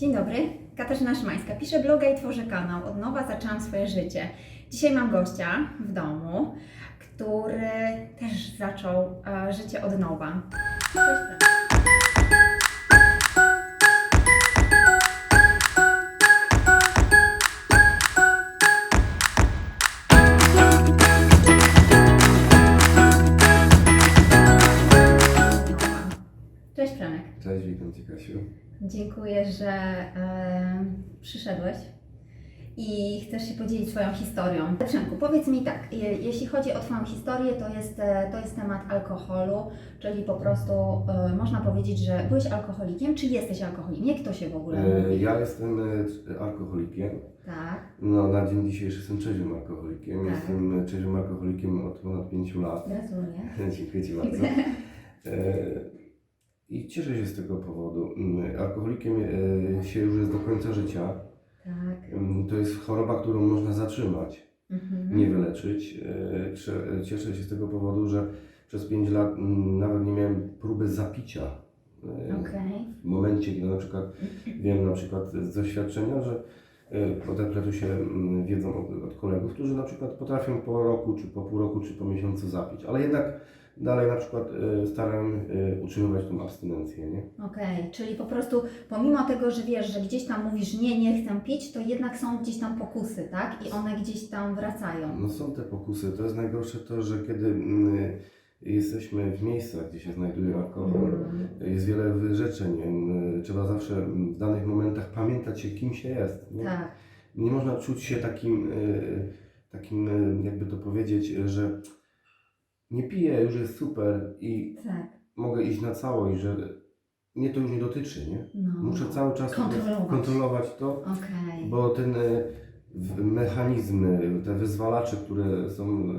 Dzień dobry, Katarzyna Szymańska. Piszę bloga i tworzę kanał. Od nowa zaczęłam swoje życie. Dzisiaj mam gościa w domu, który też zaczął e, życie od nowa. Cześć, witam Cię Kasiu. Dziękuję, że e, przyszedłeś i chcesz się podzielić swoją historią. Przemku, powiedz mi tak, je, jeśli chodzi o Twoją historię, to jest, e, to jest temat alkoholu, czyli po prostu e, można powiedzieć, że byłeś alkoholikiem, czy jesteś alkoholikiem? Jak to się w ogóle E, mówi? Ja jestem e, alkoholikiem. Tak, No, na dzień dzisiejszy jestem trzeźwym alkoholikiem. Tak. Jestem trzeźwym alkoholikiem od ponad 5 lat. gratuluję. Dziękuję Ci bardzo. E, I cieszę się z tego powodu. Mm, Alkoholikiem e, się już jest do końca życia. Tak. Mm, To jest choroba, którą można zatrzymać, Mhm. nie wyleczyć. E, cze- Cieszę się z tego powodu, że przez 5 lat mm, nawet nie miałem próby zapicia. E, Okej. w momencie, kiedy na przykład wiem na przykład z doświadczenia, że tu się wiedzą od kolegów, którzy na przykład potrafią po roku, czy po pół roku, czy po miesiącu zapić, ale jednak dalej na przykład y, staram y, utrzymywać tą abstynencję, nie? Okej, czyli po prostu pomimo tego, że wiesz, że gdzieś tam mówisz nie, nie chcę pić, to jednak są gdzieś tam pokusy, tak? I one gdzieś tam wracają. No są te pokusy. To jest najgorsze to, że kiedy mm, jesteśmy w miejscach, gdzie się znajduje alkohol, Mhm. jest wiele wyrzeczeń. y, Trzeba zawsze mm, w danych momentach pamiętać się, kim się jest. Nie? Tak. nie można czuć się takim, takim jakby to powiedzieć, że nie piję, już jest super i Tak. mogę iść na całość, że mnie to już nie dotyczy, nie? No. Muszę cały czas Kontrolować. kontrolować to, Okej. bo ten w- mechanizmy, te wyzwalacze, które są y,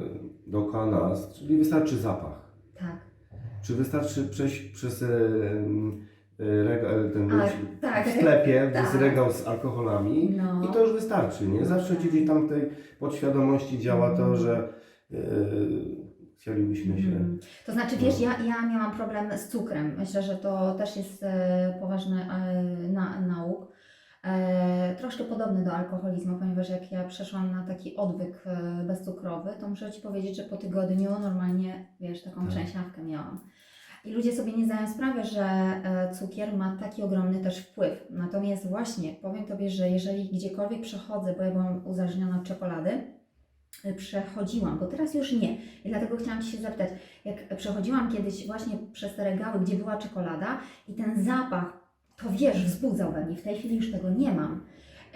dookoła nas, czyli wystarczy zapach. Tak. Czy wystarczy przejść przez y, rega, ten A, tak. w sklepie, Tak. regał z alkoholami, No. i to już wystarczy, nie? Zawsze gdzieś tam w tej podświadomości działa to, Mhm. że yy, chcielibyśmy się. Mhm. To znaczy, wiesz, ja, ja miałam problem z cukrem. Myślę, że to też jest e, poważny e, na, nauk. E, troszkę podobny do alkoholizmu, ponieważ jak ja przeszłam na taki odwyk e, bezcukrowy, to muszę Ci powiedzieć, że po tygodniu normalnie, wiesz, taką Tak. trzęsiawkę miałam. I ludzie sobie nie zdają sprawy, że e, cukier ma taki ogromny też wpływ. Natomiast właśnie powiem Tobie, że jeżeli gdziekolwiek przechodzę, bo ja byłam uzależniona od czekolady, przechodziłam, bo teraz już nie. I dlatego chciałam Ci się zapytać, jak przechodziłam kiedyś właśnie przez te regały, gdzie była czekolada i ten zapach, to wiesz, wzbudzał we mnie. W tej chwili już tego nie mam.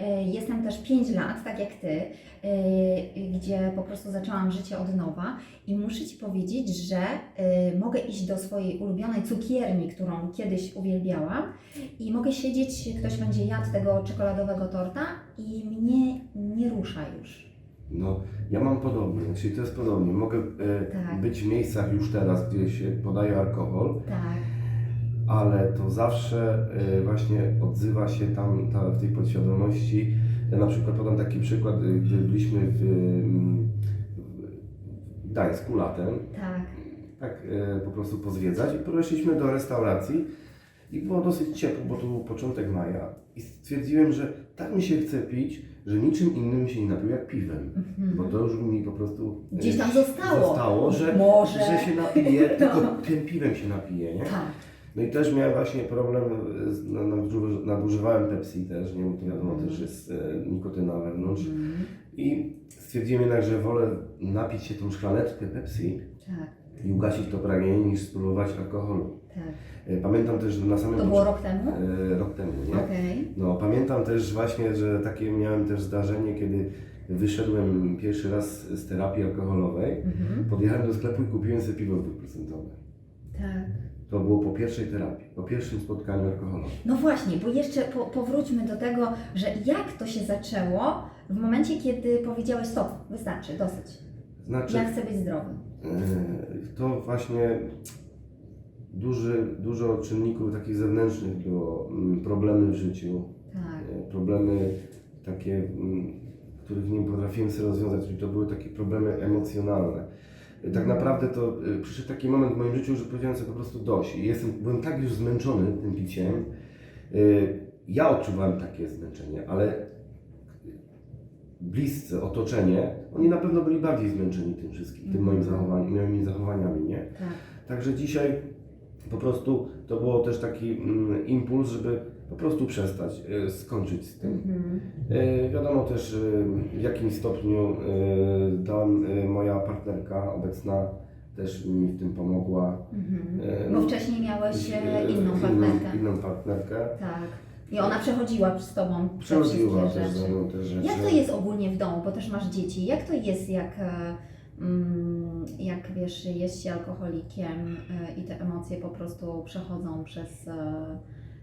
E, Jestem też 5 lat, tak jak Ty, e, gdzie po prostu zaczęłam życie od nowa i muszę Ci powiedzieć, że e, mogę iść do swojej ulubionej cukierni, którą kiedyś uwielbiałam i mogę siedzieć, ktoś będzie jadł tego czekoladowego torta i mnie nie rusza już. No, ja mam podobnie, czyli to jest podobnie. Mogę e, Tak. być w miejscach już teraz, gdzie się podaje alkohol, Tak, ale to zawsze e, właśnie odzywa się tam ta, w tej podświadomości. Ja na przykład podam taki przykład, e, gdy byliśmy w, mm, w Gdańsku latem. tak. tak e, po prostu pozwiedzać i podeszliśmy do restauracji i było dosyć ciepło, bo to był początek maja i stwierdziłem, że tak mi się chce pić, że niczym innym się nie napił jak piwem, Mhm. bo to już mi po prostu e, Gdzieś tam zostało. zostało że, Może. że się napije, tylko No. tym piwem się napije, nie? Tak. No i też miałem właśnie problem, z, na- naduży- nadużywałem Pepsi też, nie, bo to wiadomo Mhm. też jest e, nikotyna wewnątrz Mhm. i stwierdziłem jednak, że wolę napić się tą szklaneczkę Pepsi, Tak, i ugasić to pragnienie niż spróbować alkoholu. Tak. E, Pamiętam też, że na samym To było rok temu? e, rok temu, nie? Okej. No, pamiętam też właśnie, że takie miałem też zdarzenie, kiedy wyszedłem pierwszy raz z terapii alkoholowej, Mhm. podjechałem do sklepu i kupiłem sobie piwo dwuprocentowe. Tak. To było po pierwszej terapii, po pierwszym spotkaniu alkoholowym. No właśnie, bo jeszcze po, powróćmy do tego, że jak to się zaczęło w momencie, kiedy powiedziałeś stop, wystarczy, dosyć. Znaczy, Ja chcę być zdrowy. e, to właśnie duży, dużo czynników takich zewnętrznych było, mm, problemy w życiu, Tak. E, problemy takie, mm, których nie potrafiłem sobie rozwiązać, czyli to były takie problemy emocjonalne. E, Tak naprawdę to e, przyszedł taki moment w moim życiu, że powiedziałem sobie po prostu dość. I jestem, byłem tak już zmęczony tym piciem. ja odczuwałem takie zmęczenie, ale bliscy, otoczenie, oni na pewno byli bardziej zmęczeni tym wszystkim, tym moim Mhm. zachowaniem, moimi zachowaniami, nie? Tak. Także dzisiaj po prostu to było też taki mm, impuls, żeby po prostu przestać, e, skończyć z tym. E, wiadomo też e, w jakim stopniu tam e, moja partnerka obecna też mi w tym pomogła. Mhm. E, Bo wcześniej miałeś e, E, inną partnerkę. Inną, partnerkę. Tak. I ona przechodziła z tobą te Przechodziła wszystkie też ze rzeczy. mną te rzeczy. Jak to jest ogólnie w domu, bo też masz dzieci? Jak to jest, jak, e, jak wiesz, jest się alkoholikiem e, i te emocje po prostu przechodzą przez, e,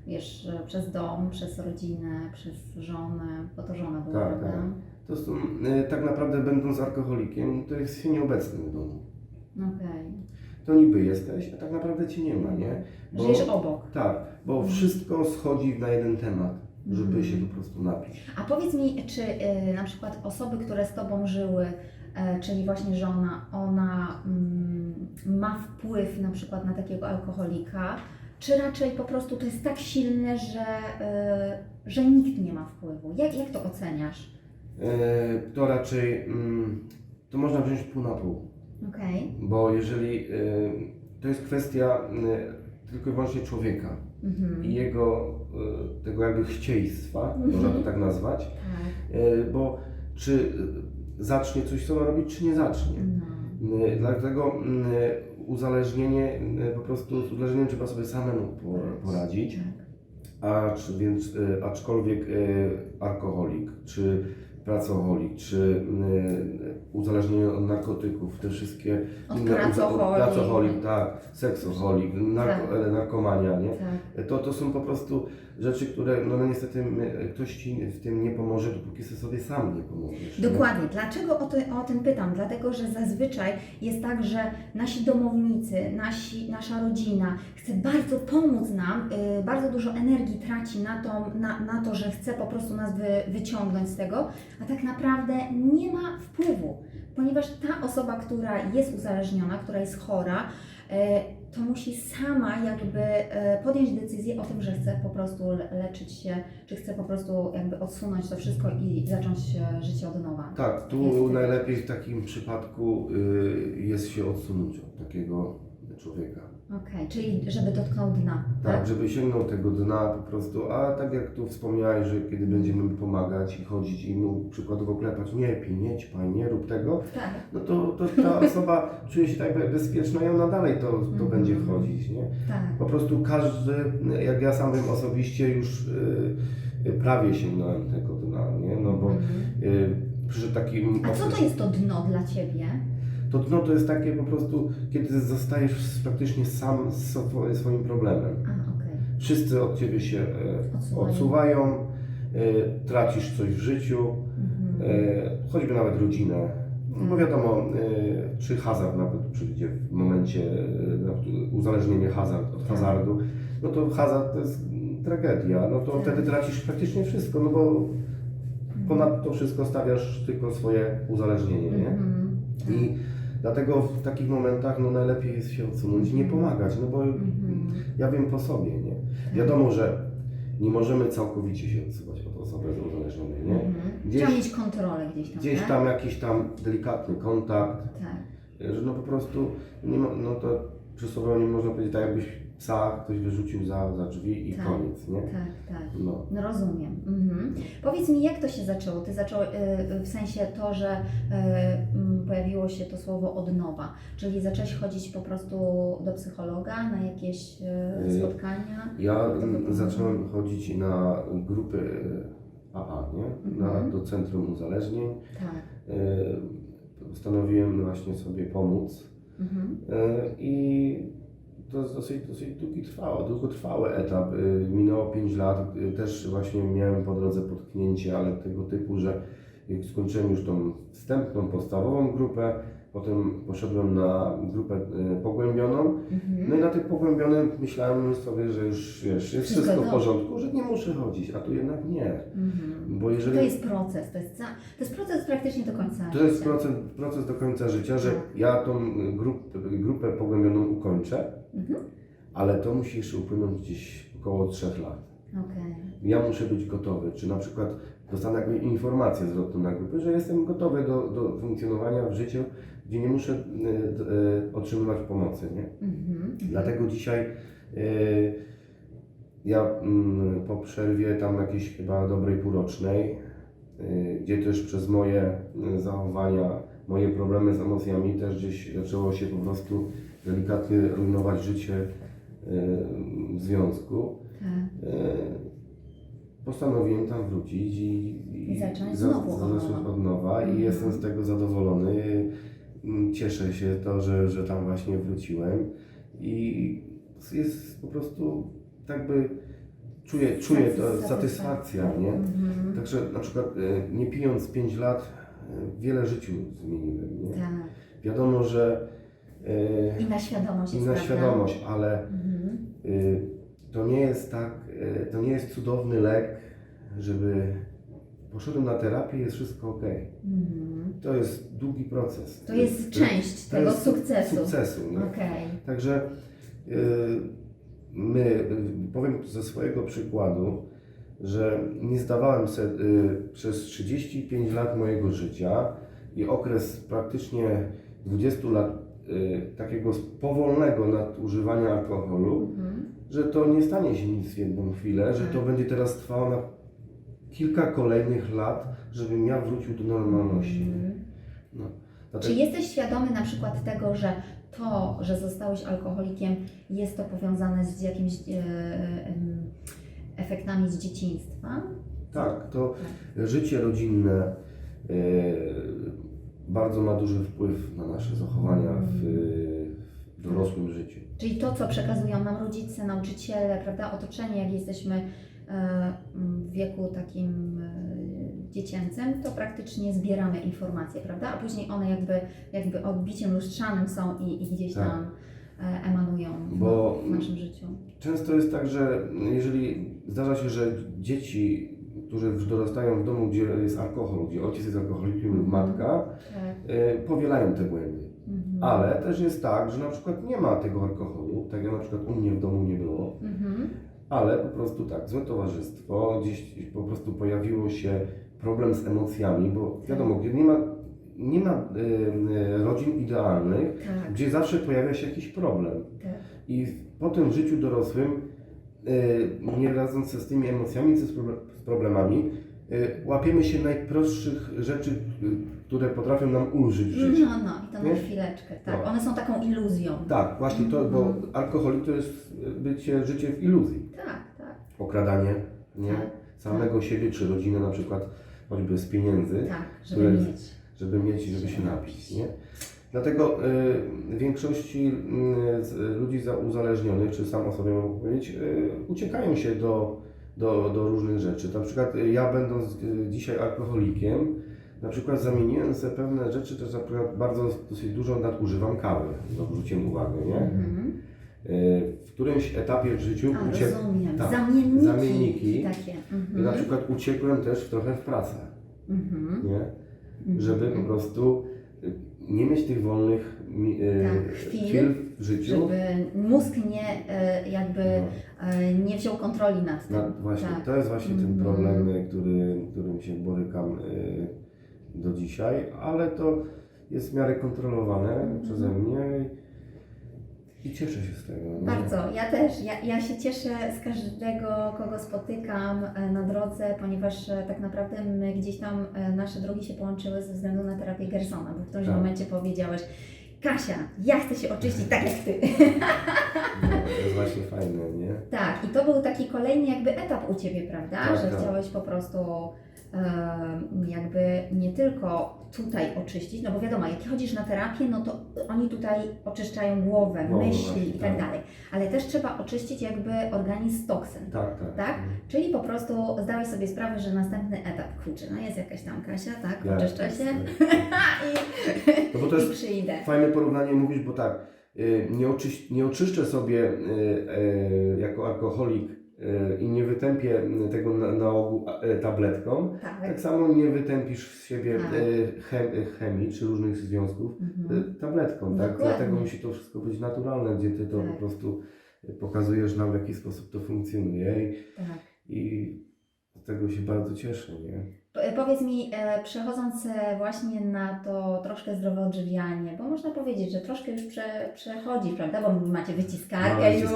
wiesz, e, przez dom, przez rodzinę, przez żonę, bo to żona była, Tak, tak. To są, tak naprawdę będąc alkoholikiem, to jest się nieobecny w domu. Okej. To niby jesteś, a tak naprawdę cię nie ma, nie? Bo- Żyjesz obok. Tak, bo Mhm. wszystko schodzi na jeden temat, żeby Mhm. się po prostu napić. A powiedz mi, czy y, na przykład osoby, które z Tobą żyły, czyli właśnie żona, ona mm, ma wpływ na przykład na takiego alkoholika, czy raczej po prostu to jest tak silne, że, y, że nikt nie ma wpływu? Jak, jak to oceniasz? E, To raczej, mm, to można wziąć pół na pół, Okej. bo jeżeli, e, to jest kwestia e, tylko i wyłącznie człowieka Mhm. i jego, e, tego jakby chcieństwa, można to tak nazwać, Tak. e, bo czy e, zacznie coś sobie robić, czy nie zacznie. No. E, Dlatego mm, uzależnienie, e, po prostu z uzależnieniem trzeba sobie samemu po- poradzić. Tak. A czy więc, aczkolwiek alkoholik, czy pracoholik, czy e, uzależnienie od narkotyków, te wszystkie Od inne pracoholik. tak, seksoholik, narko, e, narkomania, nie? Tak. To, to są po prostu rzeczy, które no, no niestety ktoś Ci w tym nie pomoże, dopóki sobie sam nie pomożesz. nie? Dokładnie. Dlaczego o, to, o tym pytam? Dlatego, że zazwyczaj jest tak, że nasi domownicy, nasi, nasza rodzina chce bardzo pomóc nam, y, bardzo dużo energii traci na to, na, na to, że chce po prostu nas wy, wyciągnąć z tego, a tak naprawdę nie ma wpływu, ponieważ ta osoba, która jest uzależniona, która jest chora, y, to musi sama jakby y, podjąć decyzję o tym, że chce po prostu le- leczyć się, czy chce po prostu jakby odsunąć to wszystko i zacząć e, życie od nowa. Tak, tu Niestety. najlepiej w takim przypadku y, jest się odsunąć od takiego człowieka. Okej, czyli żeby dotknął dna, Tak, tak? żeby sięgnął tego dna po prostu, a tak jak tu wspomniałeś, że kiedy będziemy mu pomagać i chodzić i mu przykładowo klepać, nie pij, nie ćpaj, nie rób tego, Tak. no to, to ta osoba czuje się tak bezpieczna i ona dalej to, to Mhm. będzie wchodzić, nie? Tak. Po prostu każdy, jak ja sam wiem osobiście, już y, y, prawie sięgnąłem tego dna, nie? No bo Mhm. y, przyszedł taki... A co to jest to dno dla Ciebie? To dno to jest takie po prostu, kiedy zostajesz praktycznie sam z swo- swoim problemem. A, okej. Wszyscy od ciebie się e, Odsuwają. odsuwają, e, tracisz coś w życiu, Mhm. e, choćby nawet rodzinę. No bo Tak. wiadomo, czy hazard nawet przyjdzie w momencie uzależnienie hazard od Tak. hazardu, no to hazard to jest tragedia, no to Tak. wtedy tracisz praktycznie wszystko, no bo ponad to wszystko stawiasz tylko swoje uzależnienie, nie? Mhm. Tak. I dlatego w takich momentach no najlepiej jest się odsunąć i nie pomagać, no bo Mhm. ja wiem po sobie, nie? Wiadomo, że nie możemy całkowicie się odsuwać od osoby uzależnionej, nie? Mhm. Gdzieś- Trzeba mieć kontrolę gdzieś tam, Gdzieś tak? tam jakiś tam delikatny kontakt, Tak. że no po prostu nie ma, no to przysłowiowo nie można powiedzieć tak jakbyś psa ktoś wyrzucił za, za drzwi i Tak. koniec, nie? Tak, tak. No. No rozumiem. Mhm. Powiedz mi, jak to się zaczęło? Ty zaczął y, w sensie to, że y, mm, pojawiło się to słowo od nowa, czyli zacząłeś chodzić po prostu do psychologa na jakieś y, spotkania? Ja zacząłem chodzić na grupy AA, nie? Na, Mhm. do Centrum Uzależnień. Tak. Postanowiłem właśnie sobie pomóc Mhm. I to jest dosyć, dosyć długi trwało, długotrwały etap. E, Minęło 5 lat, e, też właśnie miałem po drodze potknięcie, ale tego typu, że jak skończyłem już tą wstępną, podstawową grupę, potem poszedłem na grupę e, pogłębioną. Mhm. No i na tej pogłębionej myślałem sobie, że już wiesz, jest Wszystko w porządku, że nie muszę chodzić, a tu jednak nie. Mhm. Bo jeżeli To jest proces, to jest, to jest proces praktycznie do końca To jest życia. proces, proces do końca życia, że ja tą grup, grupę pogłębioną ukończę, Mhm. ale to musi jeszcze upłynąć gdzieś około 3 lat. Okej. Ja muszę być gotowy, czy na przykład dostanę jakąś informację zwrotną na grupę, że jestem gotowy do, do funkcjonowania w życiu, gdzie nie muszę y, y, otrzymywać pomocy, nie? Mhm. Dlatego dzisiaj y, ja mm, po przerwie tam jakiejś chyba dobrej półrocznej, y, gdzie też przez moje y, zachowania, moje problemy z emocjami też gdzieś zaczęło się po prostu delikatnie rujnować życie y, w związku. Tak. y, Postanowiłem tam wrócić i, I zacząć za- znowu za- od zacząć nowa. od nowa i Mhm. jestem z tego zadowolony. Cieszę się to, że, że tam właśnie wróciłem i jest po prostu tak by czuję, czuję to Satysfakcja. nie? Mhm. Także na przykład e, nie pijąc 5 lat e, wiele życiu zmieniłem, nie? Tak. Wiadomo, że e, I na świadomość i na świadomość, ale Mhm. to nie jest tak, to nie jest cudowny lek, żeby poszedłem na terapię jest wszystko ok. Mhm. To jest długi proces. To jest To- część to tego jest sukcesu. Sukcesu, nie? Okej. Także y, my, powiem ze swojego przykładu, że nie zdawałem sobie y, przez 35 lat mojego życia i okres praktycznie 20 lat y, takiego powolnego nadużywania alkoholu, Mhm. że to nie stanie się nic w jedną chwilę, że to Tak. będzie teraz trwało na kilka kolejnych lat, żebym ja wrócił do normalności. Mhm. No. Czy Dlatego, jesteś świadomy na przykład tego, że to, że zostałeś alkoholikiem, jest to powiązane z jakimiś e, efektami z dzieciństwa? tak, to życie rodzinne e, bardzo ma duży wpływ na nasze zachowania w, w dorosłym życiu. Czyli to, co przekazują nam rodzice, nauczyciele, prawda, otoczenie, jak jesteśmy w wieku takim e, dziecięcym, to praktycznie zbieramy informacje, prawda, a później one jakby, jakby odbiciem lustrzanym są i, i gdzieś Tak. tam e, emanują w, Bo- w naszym życiu. Często jest tak, że jeżeli zdarza się, że dzieci, które dorastają w domu, gdzie jest alkohol, gdzie ojciec jest alkoholikiem lub matka, Tak. e, powielają te błędy. Mhm. Ale też jest tak, że na przykład nie ma tego alkoholu, tak jak na przykład u mnie w domu nie było, Mhm. Ale po prostu tak, złe towarzystwo, gdzieś po prostu pojawiło się problem z emocjami, bo wiadomo, gdzie nie ma, nie ma y, rodzin idealnych, Tak, gdzie zawsze pojawia się jakiś problem. tak. I potem w życiu dorosłym, y, nie radząc sobie z tymi emocjami, co z problemami, y, łapiemy się najprostszych rzeczy, y, które potrafią nam ulżyć w życiu. No, no, i to na Nie? chwileczkę, tak. No. One są taką iluzją. Tak, właśnie to, bo Mhm. alkoholik to jest bycie, życie w iluzji. Tak, tak, Okradanie nie? Tak, samego siebie czy rodziny na przykład, choćby z pieniędzy, tak, żeby które- mieć. żeby mieć i żeby się napić. Nie? Dlatego y, większości y, z- ludzi za- uzależnionych, czy sam o sobie mogę powiedzieć, y, uciekają się do, do, do różnych rzeczy. Na przykład y, ja będąc y, dzisiaj alkoholikiem, na przykład zamieniłem sobie pewne rzeczy, też na przykład bardzo dosyć dużo nadużywam kawy, no, zwróciłem uwagę, nie? Mhm. Y, w którymś etapie w życiu A, uciek- rozumiem. tak, Zamienniki. zamienniki. Takie. na Mhm. przykład uciekłem też trochę w pracę, Mhm. nie? Mhm. żeby po prostu y, nie mieć tych wolnych mi- y, Tak, chwil, w życiu. Żeby mózg nie e, jakby No, e, nie wziął kontroli nad tym. na, właśnie, tak. to jest właśnie ten Mhm. problem, y, który, którym się borykam y, do dzisiaj, ale to jest w miarę kontrolowane Mhm. przeze mnie i, cieszę się z tego. nie? Bardzo, ja też. Ja, ja się cieszę z każdego, kogo spotykam e, na drodze, ponieważ e, tak naprawdę my gdzieś tam e, nasze drogi się połączyły ze względu na terapię Gersona, bo w którymś Tak. momencie powiedziałeś, Kasia, ja chcę się oczyścić tak jak Ty. No, to jest właśnie fajne, nie? Tak, i to był taki kolejny jakby etap u Ciebie, prawda? Tak, że tak. chciałeś po prostu jakby nie tylko tutaj oczyścić, no bo wiadomo, jak chodzisz na terapię, no to oni tutaj oczyszczają głowę, Głowę myśli i tak tak. dalej, ale też trzeba oczyścić jakby organizm z toksyn. Tak, tak. Tak? Czyli po prostu zdałeś sobie sprawę, że następny etap, kurczę, no jest jakaś tam Kasia, tak, Ja- oczyszcza się i, No bo to jest i przyjdę. Fajne porównanie mówisz, bo tak, y, nie, oczyś, nie oczyszczę sobie y, y, jako alkoholik i nie wytępię tego na, na ogół y, tabletką, Tak. tak samo nie wytępisz z siebie Tak. y, chem, chemii czy różnych związków Mhm. tabletką, tak? Dokładnie. Dlatego musi to wszystko być naturalne, gdzie ty to Tak. po prostu pokazujesz nam w jaki sposób to funkcjonuje i, Tak. i z tego się bardzo cieszę, nie? Po- Powiedz mi, e, przechodząc e, właśnie na to troszkę zdrowe odżywianie, bo można powiedzieć, że troszkę już prze, przechodzi, prawda? Bo macie wyciskarkę No, już,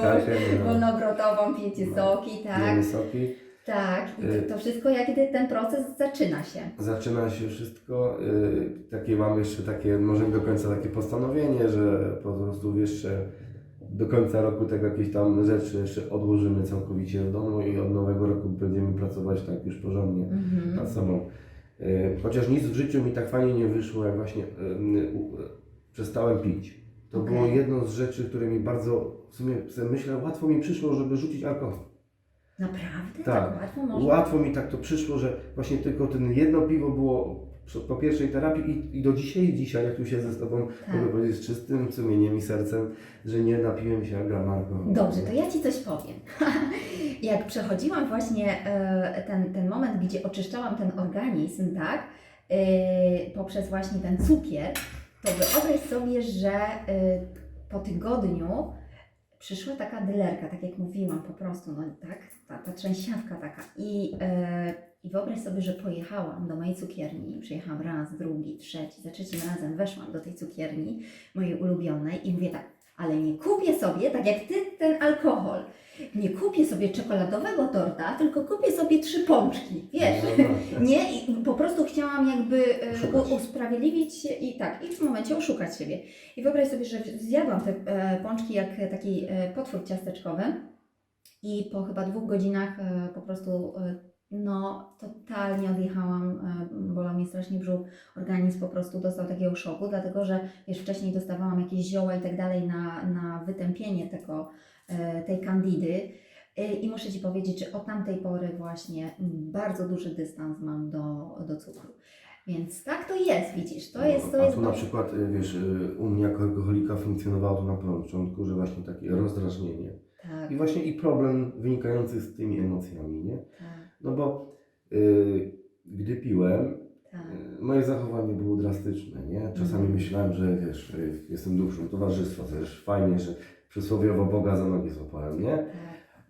no. wolnobrotową, pijecie No. soki, tak? Pijemy soki. Tak, i Y- to, to wszystko jak gdy ten proces zaczyna się. Zaczyna się wszystko, y, takie mam jeszcze takie, może nie do końca takie postanowienie, że po prostu jeszcze do końca roku tego jakieś tam rzeczy jeszcze odłożymy całkowicie w domu i od nowego roku będziemy pracować tak już porządnie Mhm. nad sobą. Y, Chociaż nic w życiu mi tak fajnie nie wyszło, jak właśnie y, u- przestałem pić. To Okej. było jedno z rzeczy, które mi bardzo, w sumie myślę, łatwo mi przyszło, żeby rzucić alkohol. Naprawdę? Tak. Tak łatwo można? Łatwo mi tak to przyszło, że właśnie tylko ten jedno piwo było po pierwszej terapii i, i do dzisiaj, dzisiaj jak tu siedzę z Tobą, Tak. mogę powiedzieć z czystym sumieniem i sercem, że nie napiłem się grama alkoholu. Dobrze, to ja Ci coś powiem. Jak przechodziłam właśnie e, ten, ten moment, gdzie oczyszczałam ten organizm, tak, e, poprzez właśnie ten cukier, to wyobraź sobie, że e, po tygodniu przyszła taka dylerka, tak jak mówiłam, po prostu, no tak, ta, ta trzęsiawka taka. I, e, I wyobraź sobie, że pojechałam do mojej cukierni, przyjechałam raz, drugi, trzeci, za trzecim razem weszłam do tej cukierni, mojej ulubionej i mówię tak, ale nie kupię sobie, tak jak Ty, ten alkohol, nie kupię sobie czekoladowego torta, tylko kupię sobie trzy pączki, wiesz. No, no, tak. Nie, i po prostu chciałam jakby e, usprawiedliwić się i tak, i w momencie oszukać siebie. I wyobraź sobie, że zjadłam te e, pączki jak taki e, potwór ciasteczkowy i po chyba dwóch godzinach po prostu no totalnie odjechałam, e, bolał mnie strasznie brzuch, organizm po prostu dostał takiego szoku, dlatego że wiesz, wcześniej dostawałam jakieś zioła i tak dalej na, na wytępienie tego, e, tej kandidy. E, I muszę Ci powiedzieć, że od tamtej pory właśnie bardzo duży dystans mam do, do cukru. Więc tak to jest, widzisz, to jest, to No, A jest tu na przykład, wiesz, u mnie jako alkoholika funkcjonowało to na początku, że właśnie takie rozdrażnienie. Tak, I właśnie i problem wynikający z tymi emocjami, nie? tak, No bo y, gdy piłem, tak. y, moje zachowanie było drastyczne, nie? Czasami Mhm. myślałem, że wiesz, jestem duszą towarzystwa, też fajnie, że przysłowiowo Boga za nogi złapałem, nie? tak.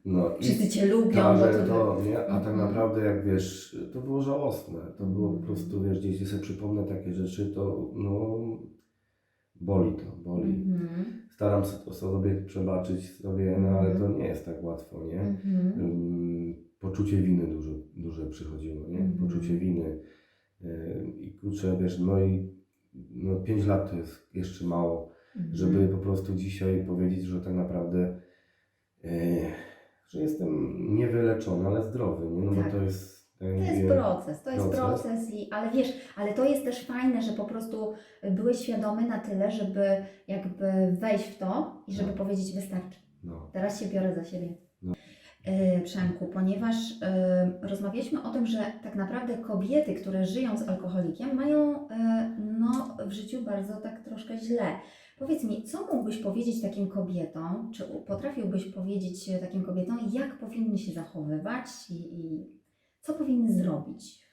No Wszyscy Cię lubią, bo Każę to... to, nie? A tak Mhm. naprawdę jak wiesz, to było żałosne. To było po Mhm. prostu, wiesz, gdzieś sobie przypomnę takie rzeczy, to no boli to, boli. Mhm, Staram się to sobie przebaczyć sobie, no ale to nie jest tak łatwo, nie? mhm. Ym, Poczucie winy dużo, duże przychodziło, nie? Mhm. Poczucie winy. Ym, I kurczę, wiesz, no i no 5 lat to jest jeszcze mało, Mhm. żeby po prostu dzisiaj powiedzieć, że tak naprawdę e, że jestem niewyleczony, ale zdrowy, nie? No Tak. bo to jest To jest proces, to jest proces. proces, i, ale wiesz, ale to jest też fajne, że po prostu byłeś świadomy na tyle, żeby jakby wejść w to i żeby Tak. powiedzieć wystarczy. no, Teraz się biorę za siebie. No. Yy, Przemku, ponieważ yy, rozmawialiśmy o tym, że tak naprawdę kobiety, które żyją z alkoholikiem, mają yy, no, w życiu bardzo tak troszkę źle. Powiedz mi, co mógłbyś powiedzieć takim kobietom, czy potrafiłbyś powiedzieć e, takim kobietom, jak powinny się zachowywać i, i co powinny zrobić?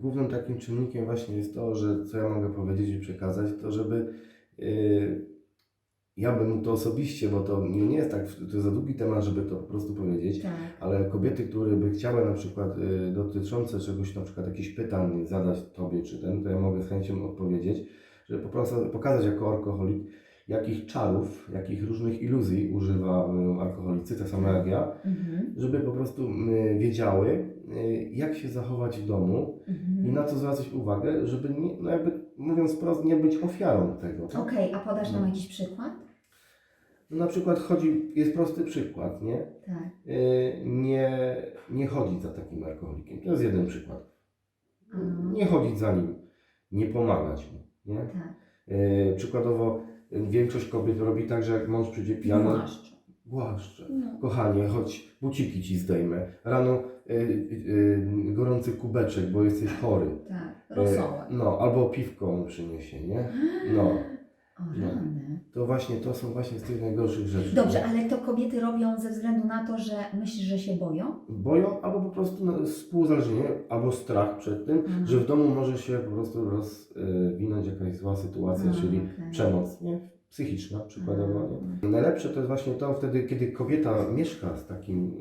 Głównym takim czynnikiem właśnie jest to, że co ja mogę powiedzieć i przekazać, to żeby y, ja bym to osobiście, bo to nie jest tak, to jest za długi temat, żeby to po prostu powiedzieć, Tak. ale kobiety, które by chciały na przykład y, dotyczące czegoś, na przykład jakichś pytań zadać Tobie czy ten, to ja mogę z chęcią odpowiedzieć, żeby po prostu pokazać jako alkoholik, jakich czarów, jakich różnych iluzji używa y, alkoholicy, tak samo jak ja, Mhm. żeby po prostu y, wiedziały, y, jak się zachować w domu Mhm. i na co zwracać uwagę, żeby nie, no jakby mówiąc wprost, nie być ofiarą tego. Okej, a podasz nam No. jakiś przykład? No na przykład chodzi, jest prosty przykład, nie? Tak. Y, nie, nie chodzić za takim alkoholikiem. To jest jeden przykład. Mhm. Nie chodzić za nim, nie pomagać mu, nie? Tak. Y, przykładowo y, większość kobiet robi tak, że jak mąż przyjdzie pijany, Głaszcz. głaszcze. No. Kochanie, chodź, buciki ci zdejmę. Rano y, y, y, gorący kubeczek, bo jesteś chory. Tak, Y, rosołek. no, albo piwko mu przyniesie, nie? No, O no. rany. to właśnie, to są właśnie z tych najgorszych rzeczy. Dobrze, ale to kobiety robią ze względu na to, że myślisz, że się boją? Boją, albo po prostu no, albo strach przed tym, Mhm. że w domu może się po prostu rozwinąć jakaś zła sytuacja, A, czyli okej. przemoc, nie? psychiczna przykładowo. Mm. Nie? Najlepsze to jest właśnie to wtedy, kiedy kobieta mieszka z takim,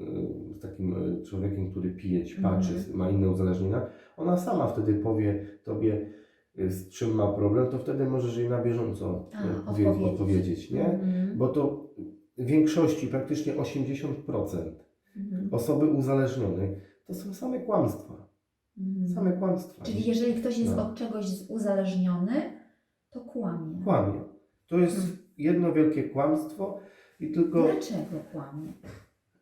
y, z takim y, człowiekiem, który pije, Mhm. ma inne uzależnienia, ona sama wtedy powie tobie, z czym ma problem, to wtedy możesz jej na bieżąco A, y, powie- odpowiedzieć. odpowiedzieć, nie? Mhm. Bo to w większości, praktycznie 80% Mhm. osoby uzależnione to są same kłamstwa. Mhm. Same kłamstwa. Czyli jeżeli ktoś jest No. od czegoś uzależniony, to kłamie. Kłamie. To jest Mhm. jedno wielkie kłamstwo i tylko, Dlaczego kłamie?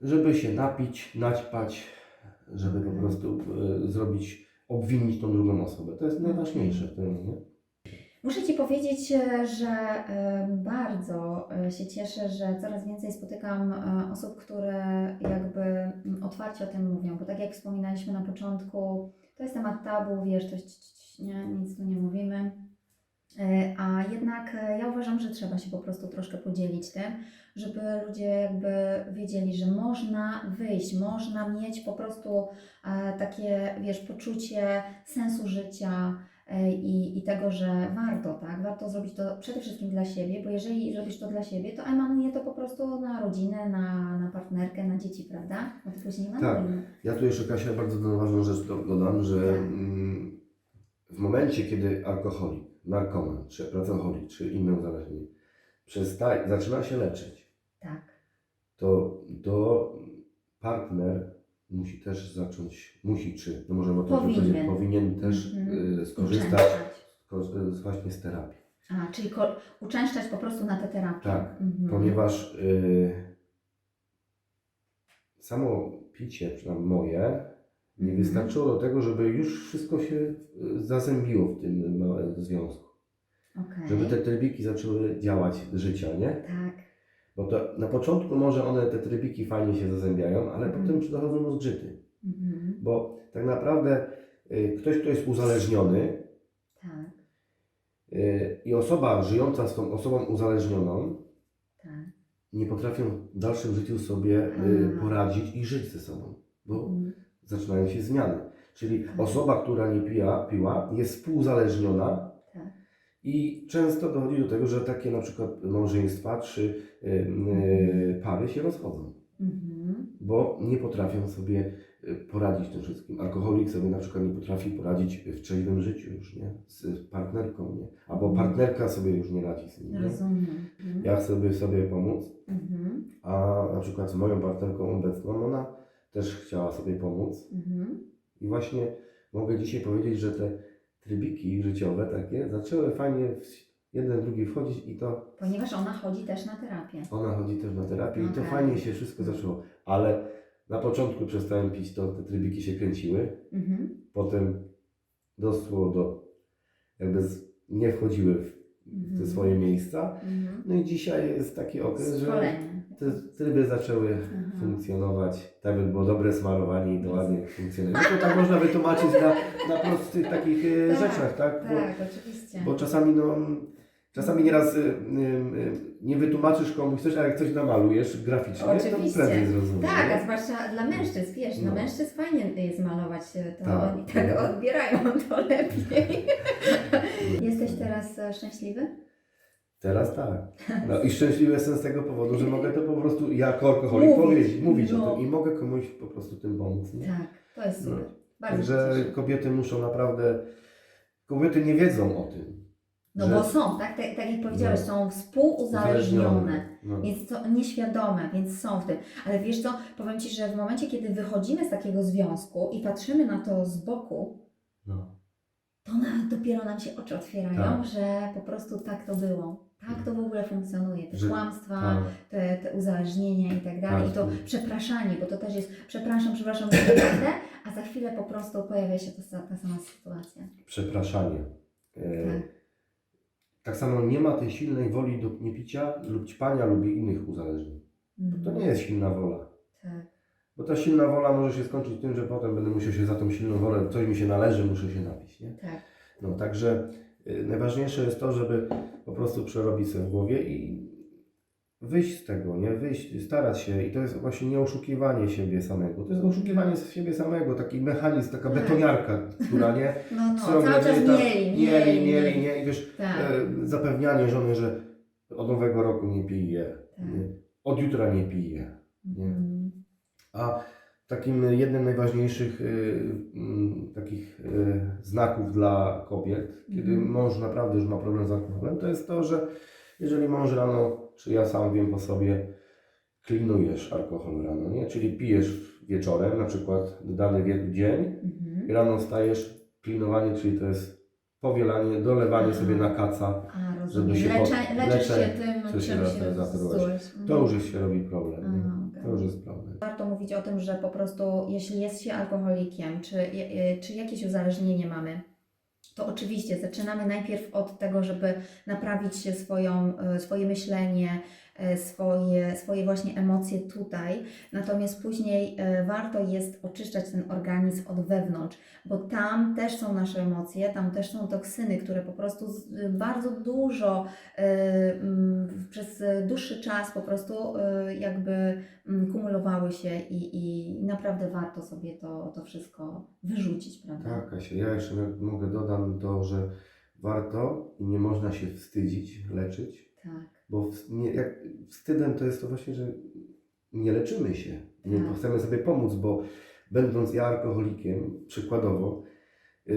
żeby się napić, naćpać, żeby po Mhm. prostu e, zrobić, obwinić tą drugą osobę. To jest najważniejsze w tym, nie? Muszę Ci powiedzieć, e, że e, bardzo e, się cieszę, że coraz więcej spotykam osób, które jakby mm, otwarcie o tym mówią, bo tak jak wspominaliśmy na początku, to jest temat tabu, wiesz, ci- nie, nic tu nie mówimy. A jednak ja uważam, że trzeba się po prostu troszkę podzielić tym, żeby ludzie jakby wiedzieli, że można wyjść, można mieć po prostu e, takie, wiesz, poczucie sensu życia, e, i, i tego, że warto, tak? Warto zrobić to przede wszystkim dla siebie, bo jeżeli zrobisz to dla siebie, to emanuje to po prostu na rodzinę, na, na partnerkę, na dzieci, prawda? No to później emanuje. Ja tu jeszcze Kasia bardzo ważną rzecz do- dodam, że Tak. mm, w momencie, kiedy alkoholik, narkoman, czy pracoholik, czy inne uzależnienie przestaje, zaczyna się leczyć, Tak. to, to partner musi też zacząć, musi czy, no możemy o tym Powinien. powiedzieć, powinien też Mhm. y, skorzystać Uczęszczać. ko- z- właśnie z terapii. A, czyli ko- uczęszczać po prostu na tę terapię. Tak, Mhm. Ponieważ y, samo picie, przynajmniej moje, nie Mhm. wystarczyło do tego, żeby już wszystko się y, zazębiło w tym związku. Okej. Żeby te trybiki zaczęły działać życia, nie? Tak. Bo to na początku może one, te trybiki fajnie się zazębiają, ale Mhm. potem dochodzą do zgrzyty. Mhm. Bo tak naprawdę y, ktoś, kto jest uzależniony Tak. y, i osoba żyjąca z tą osobą uzależnioną Tak. nie potrafią w dalszym życiu sobie y, poradzić i żyć ze sobą, bo Mhm. zaczynają się zmiany. Czyli Mhm. osoba, która nie pija, piła, jest współuzależniona Tak. I często dochodzi do tego, że takie na przykład małżeństwa czy y, pary się rozchodzą, Mhm. bo nie potrafią sobie y, poradzić tym wszystkim. Alkoholik sobie na przykład nie potrafi poradzić w trzeźwym życiu już, nie? Z partnerką, nie? Albo Mhm. partnerka sobie już nie radzi z nim, nie? Rozumiem. Mhm. Ja chcę sobie, sobie pomóc, Mhm. a na przykład z moją partnerką obecną, ona też chciała sobie pomóc. Mhm. I właśnie mogę dzisiaj powiedzieć, że te trybiki życiowe takie zaczęły fajnie w jeden, drugi wchodzić i to Ponieważ ona chodzi też na terapię. ona chodzi też na terapię i to Okej. fajnie się wszystko zaczęło. Ale na początku przestałem pić, to te trybiki się kręciły, Mhm. potem doszło do, jakby z, nie wchodziły w te Mhm. swoje miejsca. Mhm. No i dzisiaj jest taki okres, że te tryby zaczęły funkcjonować, tak by było dobre smarowanie i to ładnie funkcjonuje. No to tak można wytłumaczyć na, na prostych takich e, Tak, rzeczach, tak? Bo, Tak, oczywiście. bo czasami no, czasami nieraz y, y, y, nie wytłumaczysz komuś coś, a jak coś namalujesz graficznie, to Oczywiście. prędzej zrozumie. Tak, nie? a zwłaszcza dla mężczyzn, wiesz, dla No. mężczyzn fajnie jest malować e, to, Tak. oni tak odbierają to lepiej. Jesteś teraz e, szczęśliwy? Teraz tak. No i szczęśliwy jestem z tego powodu, że mogę to po prostu jako alkoholik Mówić. powiedzieć, mówić No. o tym i mogę komuś po prostu tym pomóc. Nie? Tak, to jest super. Bardzo Także kobiety muszą naprawdę, kobiety nie wiedzą o tym. No że- bo są, tak? tak? Tak jak powiedziałeś, No. są współuzależnione. No. Więc to nieświadome, więc są w tym. Ale wiesz co, powiem Ci, że w momencie, kiedy wychodzimy z takiego związku i patrzymy na to z boku, No. to na, dopiero nam się oczy otwierają, Tak. że po prostu tak to było. Tak to w ogóle funkcjonuje. Te Że- kłamstwa, Tak. te, te uzależnienia i tak dalej. Tak. I to przepraszanie, bo to też jest przepraszam, przepraszam, naprawdę, a za chwilę po prostu pojawia się ta, ta sama sytuacja. Przepraszanie. E, Tak. Tak samo nie ma tej silnej woli do niepicia lub ćpania lub innych uzależnień. To Mhm. nie jest silna wola. Tak. Bo ta silna wola może się skończyć tym, że potem będę musiał się za tą silną wolę, coś mi się należy, muszę się napić. Nie? Tak. No także y, najważniejsze jest to, żeby po prostu przerobić sobie w głowie i wyjść z tego, nie? Wyjść, starać się i to jest właśnie nie oszukiwanie siebie samego. To jest oszukiwanie siebie samego, taki mechanizm, taka Tak. betoniarka, która nie? No, no, cały czas mieli, mieli, mieli, nie? I wiesz, Tak. e, zapewnianie żony, że od nowego roku nie piję, Tak. od jutra nie piję. Nie. Mhm. A takim jednym z najważniejszych y, mm, takich y, znaków dla kobiet, kiedy Mhm. mąż naprawdę już ma problem z alkoholem, to jest to, że jeżeli mąż rano, czy ja sam wiem po sobie, klinujesz alkohol rano, nie? Czyli pijesz wieczorem, na przykład dany wie- dzień, Mhm. i rano wstajesz, klinowanie, czyli to jest powielanie, dolewanie Aha. sobie na kaca, A, Żeby się Lecze, pod- leczysz się tym, czym się się, zatrułeś. to Mhm. już jest się robi problem? Aha. To już jest problem. Warto mówić o tym, że po prostu jeśli jest się alkoholikiem, czy, y, czy jakieś uzależnienie mamy, to oczywiście zaczynamy najpierw od tego, żeby naprawić swoją, y, swoje myślenie, swoje, swoje właśnie emocje tutaj, natomiast później y, warto jest oczyszczać ten organizm od wewnątrz, bo tam też są nasze emocje, tam też są toksyny, które po prostu bardzo dużo mm, przez dłuższy czas po prostu jakby kumulowały się i, i naprawdę warto sobie to, to wszystko wyrzucić, prawda? Tak, Kasia, ja jeszcze mogę dodam to, że warto i nie można się wstydzić leczyć, Tak. Bo w, nie, jak, wstydem to jest to właśnie, że nie leczymy się, nie Tak. chcemy sobie pomóc, bo będąc ja alkoholikiem, przykładowo, yy,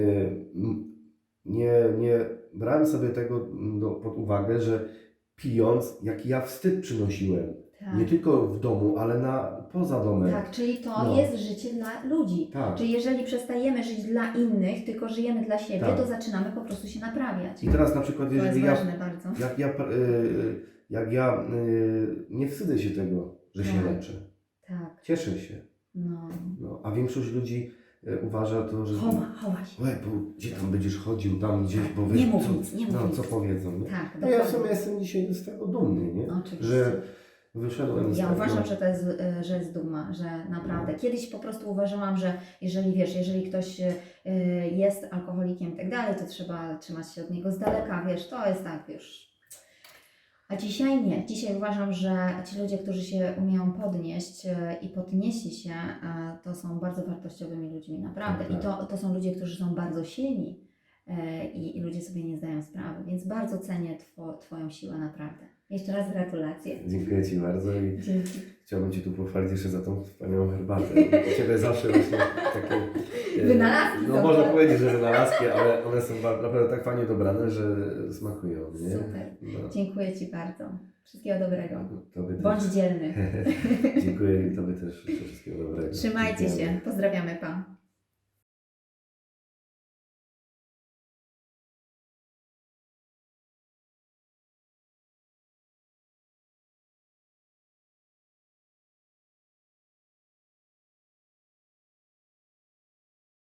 nie, nie brałem sobie tego do, pod uwagę, że pijąc, jaki ja wstyd przynosiłem, Tak. nie tylko w domu, ale na, poza domem. tak, czyli to No. jest życie dla ludzi. Tak. Czyli jeżeli przestajemy żyć dla innych, tylko żyjemy dla siebie, Tak. to zaczynamy po prostu się naprawiać. I teraz na przykład, To jest jeżeli ja ważne bardzo. Jak ja, y, jak ja y, nie wstydzę się tego, że się Tak. leczę. Tak, Cieszę się. no. No, a większość ludzi y, uważa to, że. Chowa, chowa się. Łe, bo gdzie tam będziesz chodził, tam gdzieś, bo wiesz, Nie mów nic, nie mów no, nic. co powiedzą. Nie? Tak, No ja w dokładnie. sumie jestem dzisiaj z tego dumny, nie? Oczywiście. Że wyszedłem z Ja tego. uważam, że to jest, y, że jest duma, że naprawdę. Kiedyś po prostu uważałam, że jeżeli wiesz, jeżeli ktoś y, jest alkoholikiem i tak dalej, to trzeba trzymać się od niego z daleka, wiesz, to jest tak, wiesz. A dzisiaj nie. Dzisiaj uważam, że ci ludzie, którzy się umieją podnieść y, i podnieśli się, y, to są bardzo wartościowymi ludźmi, naprawdę. I to, to są ludzie, którzy są bardzo silni y, i, i ludzie sobie nie zdają sprawy, więc bardzo cenię two, Twoją siłę, naprawdę. Jeszcze raz gratulacje. Dziękuję Ci bardzo i Dzięki. chciałbym Ci tu pochwalić jeszcze za tą wspaniałą herbatę. U Ciebie zawsze właśnie takie... e, Wynalazki No można tak? powiedzieć, że wynalazki, ale one są naprawdę tak fajnie dobrane, że smakują, nie? Super. No. Dziękuję Ci bardzo. Wszystkiego dobrego. Tobie Bądź dzielny. Dziękuję i Tobie też wszystkiego dobrego. Trzymajcie Dziękujemy. się. Pozdrawiamy Pa.